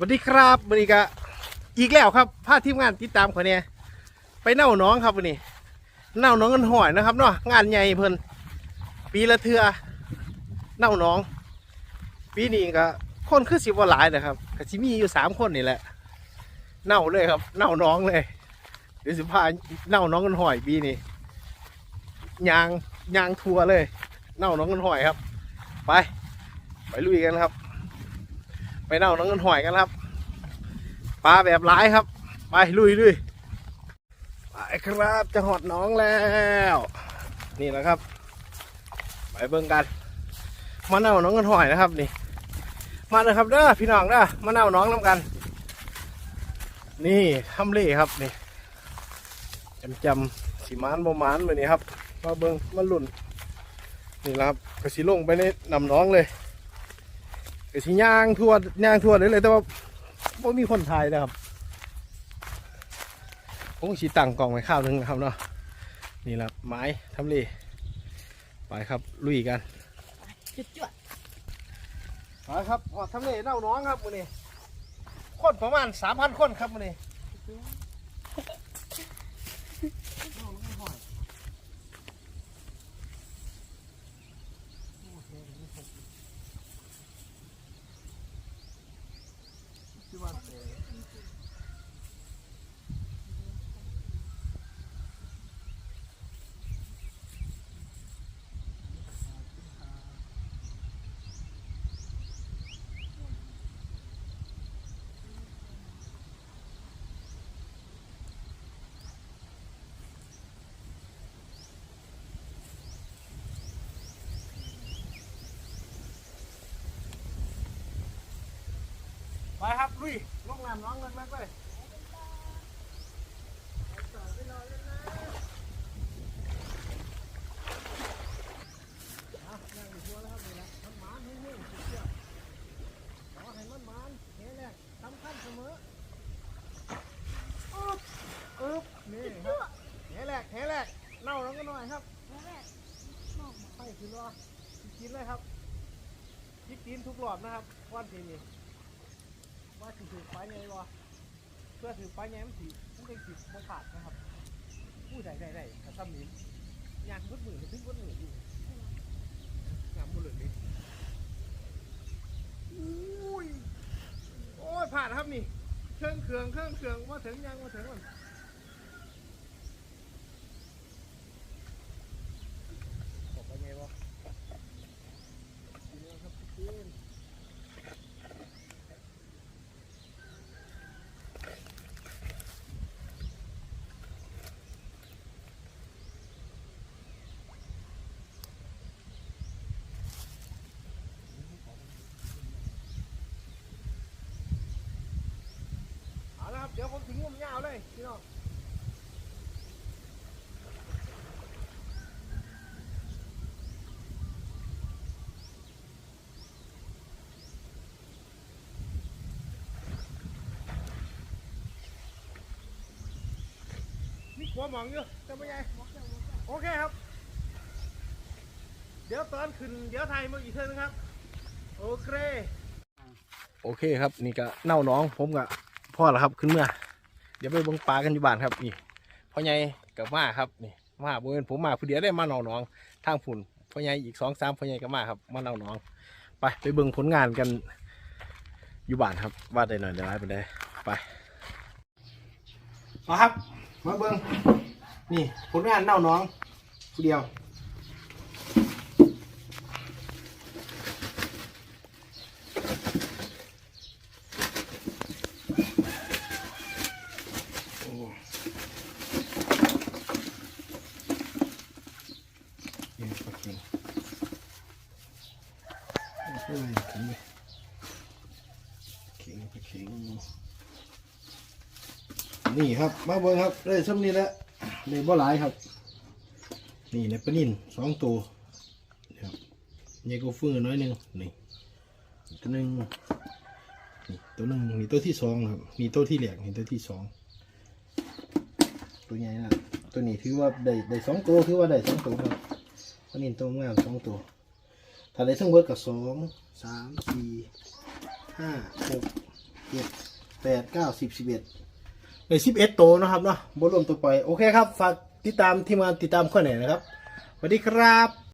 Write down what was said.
สวัสดีครับวันนี้ก็อีกแล้วครับพาทีมงานติดตามคนเนี่ยไปเน่าน้องครับวันนี้ เน่าน้องกันหอยนะครับเนาะงานใหญ่เพิ่นปีละเทือเน่าน้อง ปีนี้ก็คนคือสิบว่าหลายนะครับก็สิมีอยู่สามคนนี่แหละ เน่าเลยครับ เน่าน้องเลยเดี๋ยวสิพาเน่าน้องกันหอยปีนี้ยางยางทัวเลย เน่าน้องกันหอยครับ ไป ไปลุยกันครับ ไปเน่าน้องกันหอยกันครับปลาแบบร้ายครับ ไปลุยลุยไปครับจะหอดน้องแล้ว นี่แหละครับ ไปเบิ่งกัน มาเน่าน้องกันหอยนะครับนี่ มาเลยครับเด้อพี่น้องเด้อมาเน่าน้องน้ำกัน นี่ทำเล่ครับนี่จำจำสีมานบมานไปนี่ครับมาเบิ่งมาลุ่นนี่แหละครับกระสีลงไปในนำน้องเลย ก็สิย่างทั่วย่างทั่วเลยเลยแต่ว่าไม่มีคนไทยนะครับผมสีตั้งกล่องไว้ข้าวหนึงนะครับเนาะนี่แหละไม้ทำเลไปครับลุยกันจุดจวดไปครับหอดทำเลเน่าน้องครับวันนี้คนประมาณสามพันคนครับวันนี้ ไปครับลุยลงน้ำน้องเลิกเลยสำคัญเสมออึ๊บอึ๊บนี่ครับแหแรกแหแรกเน่าแล้วก็หน่อยครับแล้วแบบมองมาไปคือรอกินเลยครับยิกกินทุกหลอดนะครับวันทีนี้ ว่าสิถือไฟไงวะเพื่อถือไฟไงมันสีมันเป็นสีมันขาดนะครับผู้ใดใดๆกับซ้ำนี้ยางพุดมือถึงพุดมืออยู่งามบุรุษนี่อุ้ยโอ้ยผ่านครับนี่เครื่องเครื่องเครื่องเครื่องมาถึงยังมาถึงมันบอกไปไงวะ กินแล้วครับกินเอาละุ่มยาวเลยพี่น้องมีหัวหมองอยู่จะไม่ใหญ่โอเคครับ เดี๋ยวตอนขึ้นเดี๋ยวไทยมาอีกเท่านึงครับ โอเค โอเคครับ นี่ก็เน่าน้องผมกับพ่อแล้วครับขึ้นเมื่อ เดี๋ยวไปเบิ่งปลากันอยู่บ้านครับนี่พ่อใหญ่กับมาครับนี่มาเบิ่งผมมาผู้เดียวได้มาเน่าน้องทางผุ่นพ่อใหญ่อีกสองสามพ่อใหญ่กับมาครับมาเน่าน้องไปไปเบิ่งผลงานกันอยู่บ้านครับว่าได้หน่อยได้ไรไปได้ไปมาครับมาเบิ่งนี่ผลงานเน่าน้องผู้เดียว โอ้เยังปลาเข็งโอ้ยเข็งเลยเข็งปลาเข็ง นี่ครับ มาเบิ่งครับได้ซ้ำนี้แล้วเลยบ่หลายครับ นี่ในปลานิ่นสองตัวนี่ครับใหญ่ก็ฟื้นน้อยหนึงนี่ตัวหนึ่งนี่ตัวหนึ่งนี่ตัวที่สองครับนี่ตัวที่แหลกนี่ตัวที่สองตัวใหญ่นะตัวนี้ถือว่าได้ได้สองตัวถือว่าได้สองตัวครับอันนี้ตัวงามสองตัวถ้าได้ทั้งเบิดกับสองสามสี่ห้าหกเจ็ดแปดเก้าสิบสิบเอ็ด ในสิบเอ็ดโตนะครับเนาะบรวมตัวปล่อย โอเคครับ ฝากติดตามทีมงานติดตามข้อไหนนะครับสวัสดีครับ